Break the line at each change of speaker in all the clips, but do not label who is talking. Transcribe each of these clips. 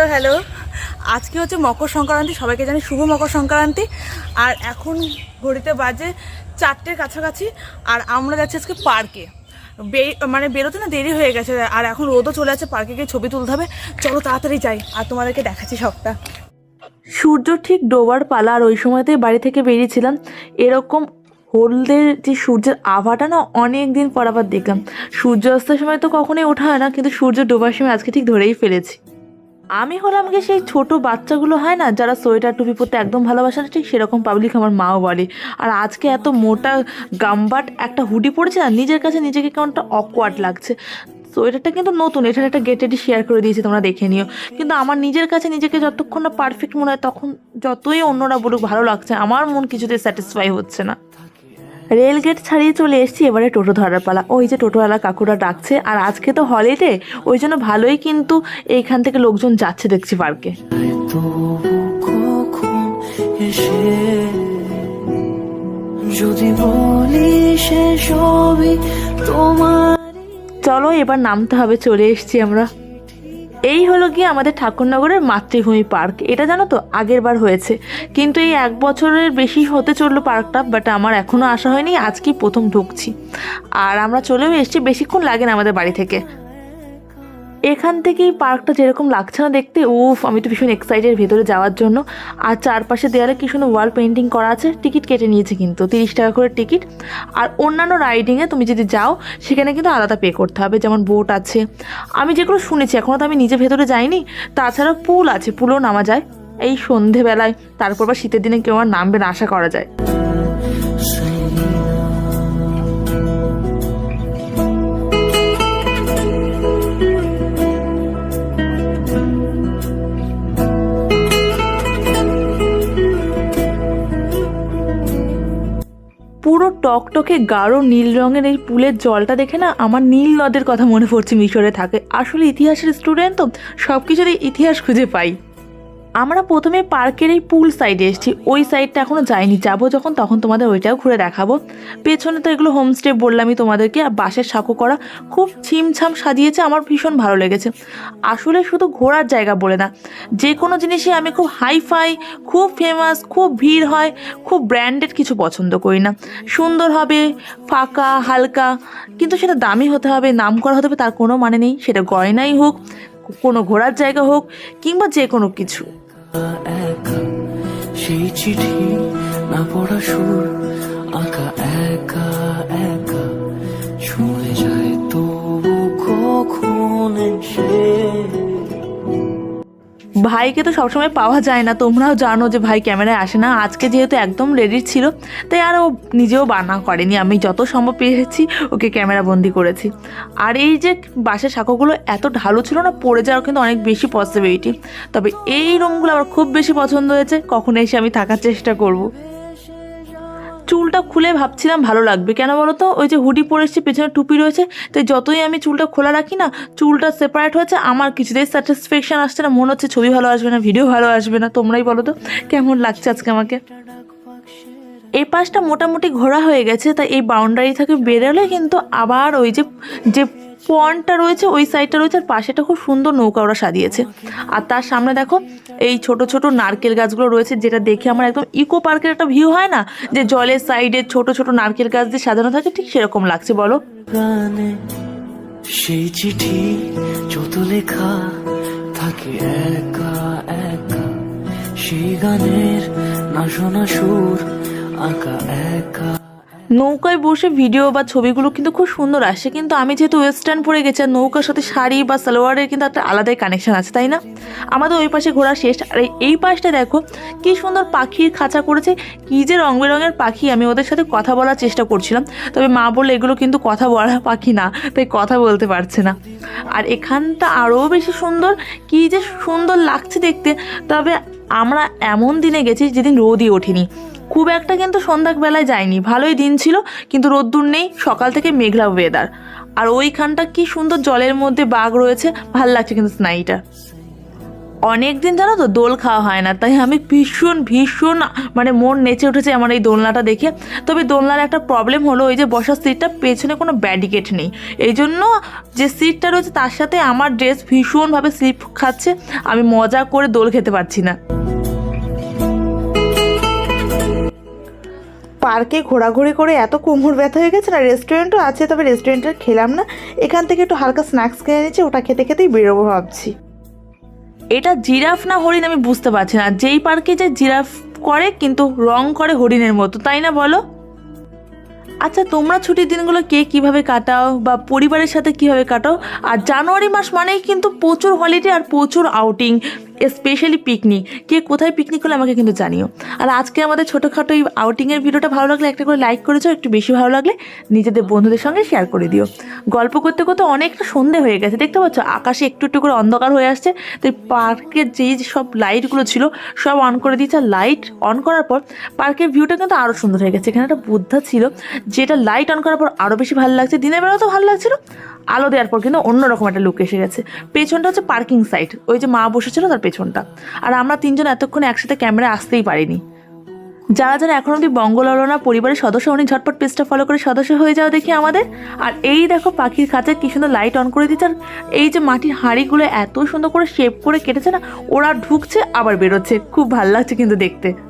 Hello hello. আজকে হচ্ছে মকর সংক্রান্তি, সবাইকে জানি শুভ মকর সংক্রান্তি। আর এখন ঘড়িতে বাজে চারটের কাছাকাছি, আর আমরা যাচ্ছি আজকে পার্কে। মানে বেরোতে না দেরি হয়ে গেছে, আর এখন রোদও চলে আছে, পার্কে গিয়ে ছবি তুলতে হবে। চলো তাড়াতাড়ি যাই, আর তোমাদেরকে দেখাচ্ছি সবটা। সূর্য ঠিক ডোবার পালা, আর ওই সময়তেই বাড়ি থেকে বেরিয়েছিলাম। এরকম হলদের যে সূর্যের আভাটা না অনেক দিন পর আবার দেখলাম। সূর্য অস্তের সময় তো কখনোই ওঠা হয় না, কিন্তু সূর্য ডোবার সময় আজকে ঠিক ধরেই ফেলেছি। আমি হলাম গিয়ে সেই ছোট বাচ্চাগুলো, হয় না, যারা সোয়েটার টুপি পরতে একদম ভালোবাসে না, ঠিক সেরকম পাবলিক আমার মাও বলে। আর আজকে এত মোটা গাম্বাট, একটা হুডি পড়েছে না, নিজের কাছে নিজেকে কেমনটা অকওয়ার্ড লাগছে। সোয়েটারটা কিন্তু নতুন, এখানে একটা গেটেডি শেয়ার করে দিয়েছি, তোমরা দেখে নিও। কিন্তু আমার নিজের কাছে নিজেকে যতক্ষণ না পারফেক্ট মনে হয়, তখন যতই অন্যরা বলুক, ভালো লাগছে, আমার মন কিছুতে স্যাটিসফাই হচ্ছে না। রেল গেট ছাড়িয়ে চলে এসেছি এবারে টোটো ধরার পালা। ওই যে টোটোওয়ালা কাকুরা ডাকছে আর আজকে তো হলিডে ওই জন্য ভালোই কিন্তু এইখান থেকে লোকজন যাচ্ছে দেখছি পার্কে
যদি বলি সে সবই তোমার
চলো এবার নামতে হবে চলে এসেছি আমরা। এই হলো গিয়ে আমাদের ঠাকুরনগরের মাতৃভূমি পার্ক। এটা জানো তো, আগের বার হয়েছে। কিন্তু এই এক বছরের বেশি হতে চলল পার্কটা বাট আমার এখনও আসা হয়নি আজকেই প্রথম ঢুকছি। আর আমরা চলেও এসছি, বেশিক্ষণ লাগে না আমাদের বাড়ি থেকে। এখান থেকেই পার্কটা যেরকম লাগছে না দেখতে, উফ, আমি তো ভীষণ এক্সাইটেড ভেতরে যাওয়ার জন্য। আর চারপাশে দেয়ালে কি সুন্দর ওয়াল পেন্টিং করা আছে টিকিট কেটে নিয়েছে কিন্তু, তিরিশ টাকা করে টিকিট আর অন্যান্য রাইডিংয়ে তুমি যদি যাও, সেখানে কিন্তু আলাদা পে করতে হবে, যেমন বোট আছে। আমি যেগুলো শুনেছি এখনও তো আমি নিজে ভেতরে যাইনি তাছাড়া পুল আছে পুলও নামা যায়। এই সন্ধেবেলায়, তারপর বা শীতের দিনে কেউ আর নামবে না, আশা করা যায়। টকটকে গাঢ় নীল রঙের এই পুলের জলটা দেখে না আমার নীল নদের কথা মনে পড়ছে মিশরে থাকে। আসলে ইতিহাসের স্টুডেন্ট তো সব কিছুরই ইতিহাস খুঁজে পাই। আমরা প্রথমে পার্কের এই পুল সাইডে এসেছি। ওই সাইডটা এখনও যাইনি। যাব যখন, তখন তোমাদের ওইটাও ঘুরে দেখাবো। পেছনে তো এগুলো হোমস্টে বললামই তোমাদেরকে, আর বাঁশের সাঁকো করা খুব ছিমছাম সাজিয়েছে। আমার ভীষণ ভালো লেগেছে। আসলে শুধু ঘোরার জায়গা বলে না যে কোনো জিনিসই আমি খুব হাইফাই খুব ফেমাস খুব ভিড় হয়, খুব ব্র্যান্ডেড কিছু পছন্দ করি না। সুন্দর হবে, ফাঁকা, হালকা, কিন্তু সেটা দামি হতে হবে নাম করা হতে হবে, তার কোনো মানে নেই। সেটা গয়নাই হোক, কোনো ঘোরার জায়গা হোক, কিংবা যে কোনো কিছু।
একা। সেই চিঠি না পড়া সুর আঁকা একা একা। ছুঁয়ে যায় তবু কখন এসে
ভাইকে তো সবসময় পাওয়া যায় না। তোমরাও জানো যে ভাই ক্যামেরায় আসে না। আজকে যেহেতু একদম রেডি ছিল, তাই আর ও নিজেও বানা করেনি। আমি যত সম্ভব পেয়েছি, ওকে ক্যামেরা বন্দি করেছি। আর এই যে বাসের শাখাগুলো এত ঢালু ছিল না, পড়ে যাওয়ার কিন্তু অনেক বেশি পসিবিলিটি তবে এই রুমগুলো আমার খুব বেশি পছন্দ হয়েছে। কখন এসে আমি থাকার চেষ্টা করব। চুলটা খুলে ভাবছিলাম ভালো লাগবে। কেন বলো তো? ওই যে হুডি পরে এসেছি, পেছনে টুপি রয়েছে, তাই যতই আমি চুলটা খোলা রাখি না, চুলটা সেপারেট হয়েছে, আমার কিছুতেই স্যাটিসফ্যাকশান আসছে না, মনে হচ্ছে ছবি ভালো আসবে না ভিডিও ভালো আসবে না, তোমরাই বলো তো, কেমন লাগছে আজকে আমাকে? এই পাশটা মোটামুটি ঘোরা হয়ে গেছে, তাই এই বাউন্ডারি থেকে বেরোলে কিন্তু আবার ওই যে যে পয়েন্টটা রয়েছে, ওই সাইডটা রয়েছে, আর পাশেটা খুব সুন্দর নৌকা ওরা সাজিয়েছে। আর তার সামনে দেখো, এই ছোট ছোট নারকেল গাছগুলো রয়েছে, যেটা দেখে আমার একদম ইকো পার্কের একটা ভিউ হয় না? যে জলের সাইডে ছোট ছোট নারকেল গাছ দিয়ে সাজানো থাকে, ঠিক সেরকম লাগছে, বলো।
সেই চিঠি যত লেখা থাকে একা একা। সেই গানের না শোনা সুর আঁকা একা।
নৌকায় বসে ভিডিও বা ছবিগুলো কিন্তু খুব সুন্দর আসে। কিন্তু আমি যেহেতু ওয়েস্টার্ন পরে গেছি, আর নৌকার সাথে শাড়ি বা সালোয়ারের কিন্তু একটা আলাদাই কানেকশান আছে, তাই না? আমাদের ওই পাশে ঘোরা শেষ। আর এই- পাশটা দেখো, কি সুন্দর পাখির খাঁচা করেছে। কি যে রং বেরঙের পাখি, আমি ওদের সাথে কথা বলার চেষ্টা করছিলাম। তবে মা বললে, এগুলো কিন্তু কথা বলা পাখি না, তাই কথা বলতে পারছে না। আর এখানটা আরও বেশি সুন্দর। কি যে সুন্দর লাগছে দেখতে। তবে আমরা এমন দিনে গেছি যেদিন রোদই ওঠেনি। খুব একটা কিন্তু সন্ধ্যাবেলায় যায়নি ভালোই দিন ছিল, কিন্তু রোদ্দুর নেই, সকাল থেকে মেঘলা ওয়েদার আর ওইখানটা কি সুন্দর জলের মধ্যে বাঘ রয়েছে, ভালো লাগছে কিন্তু স্নাইটা অনেক দিন জানো তো দোল খাওয়া হয় না, তাই আমি ভীষণ ভীষণ মানে মন নেচে উঠেছে আমার এই দোলনাটা দেখে। তবে দোলনার একটা প্রবলেম হলো, ওই যে বসার সিটটা পেছনে কোনো ব্যাডিকেট নেই। এই জন্য যে সিটটা রয়েছে তার সাথে আমার ড্রেস ভীষণভাবে স্লিপ খাচ্ছে, আমি মজা করে দোল খেতে পারছি না। পার্কে ঘোরাঘুরি করে এত কোমর ব্যথা হয়ে গেছে না রেস্টুরেন্টও আছে, তবে রেস্টুরেন্টে খেলাম না। এখান থেকে একটু হালকা স্ন্যাক্স কিনে নিচ্ছি, ওটা খেতে খেতেই বেরোবো ভাবছি। এটা জিরাফ না হরিণ আমি বুঝতে পারছি না। যেই পার্কে যে জিরাফ করে, কিন্তু রং করে হরিণের মতো, তাই না বলো? আচ্ছা তোমরা ছুটির দিনগুলো কে কীভাবে কাটাও, বা পরিবারের সাথে কীভাবে কাটাও? আর জানুয়ারি মাস মানেই কিন্তু প্রচুর হলিডে আর প্রচুর আউটিং স্পেশালি পিকনিক কে কোথায় পিকনিক হলে আমাকে কিন্তু জানিও। আর আজকে আমাদের ছোটোখাটো এই আউটিংয়ের ভিডিওটা ভালো লাগলে একটা করে লাইক করেছ একটু বেশি ভালো লাগলে নিজেদের বন্ধুদের সঙ্গে শেয়ার করে দিও। গল্প করতে করতে অনেকটা সন্ধে হয়ে গেছে, দেখতে পাচ্ছ? আকাশে একটু একটু করে অন্ধকার হয়ে আসছে তাই পার্কের যেই সব লাইটগুলো ছিল, সব অন করে দিয়েছে। লাইট অন করার পর পার্কের ভিউটা কিন্তু আরও সুন্দর হয়ে গেছে। এখানে একটা বুদ্ধা ছিল, যেটা লাইট অন করার পর আরও বেশি ভালো লাগছে। দিনের বেলাও তো ভালো লাগছিল, আলো দেওয়ার পর কিন্তু অন্যরকম একটা লুক এসে গেছে। পেছনটা হচ্ছে পার্কিং সাইড ওই যে মা বসেছিল, তার পেছনটা। আর আমরা তিনজন এতক্ষণ একসাথে ক্যামেরা আসতেই পারিনি। যারা যারা এখন অব্দি বঙ্গলরনা পরিবারের সদস্য, উনি ঝটপট পেজটা ফলো করে সদস্য হয়ে যাওয়া দেখি আমাদের। আর এই দেখো পাখির খাঁচায় কি সুন্দর লাইট অন করে দিচ্ছে। আর এই যে মাটির হাঁড়িগুলো এত সুন্দর করে শেপ করে কেটেছে না, ওরা ঢুকছে, আবার বেরোচ্ছে। খুব ভালো লাগছে কিন্তু দেখতে।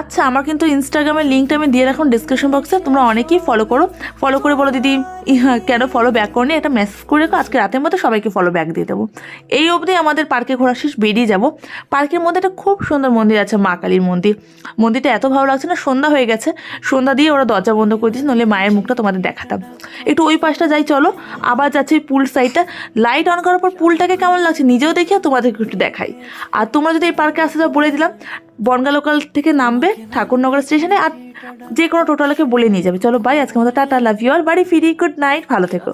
আচ্ছা আমার কিন্তু ইনস্টাগ্রামের লিঙ্কটা আমি দিয়ে রাখুন ডিসক্রিপশন বক্সে তোমরা অনেকেই ফলো করো। ফলো করে বলো, দিদি কেন ফলো ব্যাক করনি একটা মেসেজ করে রেখো, আজকে রাতের মধ্যে সবাইকে ফলো ব্যাক দিয়ে দেবো। এই অবধি আমাদের পার্কে ঘোরা শেষ, বেরিয়ে যাব। পার্কের মধ্যে একটা খুব সুন্দর মন্দির আছে, মা কালীর মন্দির। মন্দিরটা এত ভালো লাগছে না, সন্ধ্যা হয়ে গেছে। সন্ধ্যা দিয়ে ওরা দরজা বন্ধ করে দিয়েছে, নইলে মায়ের মুখটা তোমাদের দেখাতাম। একটু ওই পাশটা যাই, চলো। আবার যাচ্ছে পুল সাইডটা লাইট অন করার পর পুলটাকে কেমন লাগছে, নিজেও দেখি আর তোমাদেরকে একটু দেখাই। আর তোমরা যদি এই পার্কে আসতে যাও বলে দিলাম। বনগা লোকাল থেকে নামবে ঠাকুরনগর স্টেশনে আর যে কোনো টোটালকে বলে নিয়ে যাবে। চলো বাই আজকে মতো টাটা লাভ ইউ আর বাড়ি ফিরি গুড নাইট ভালো থেকো।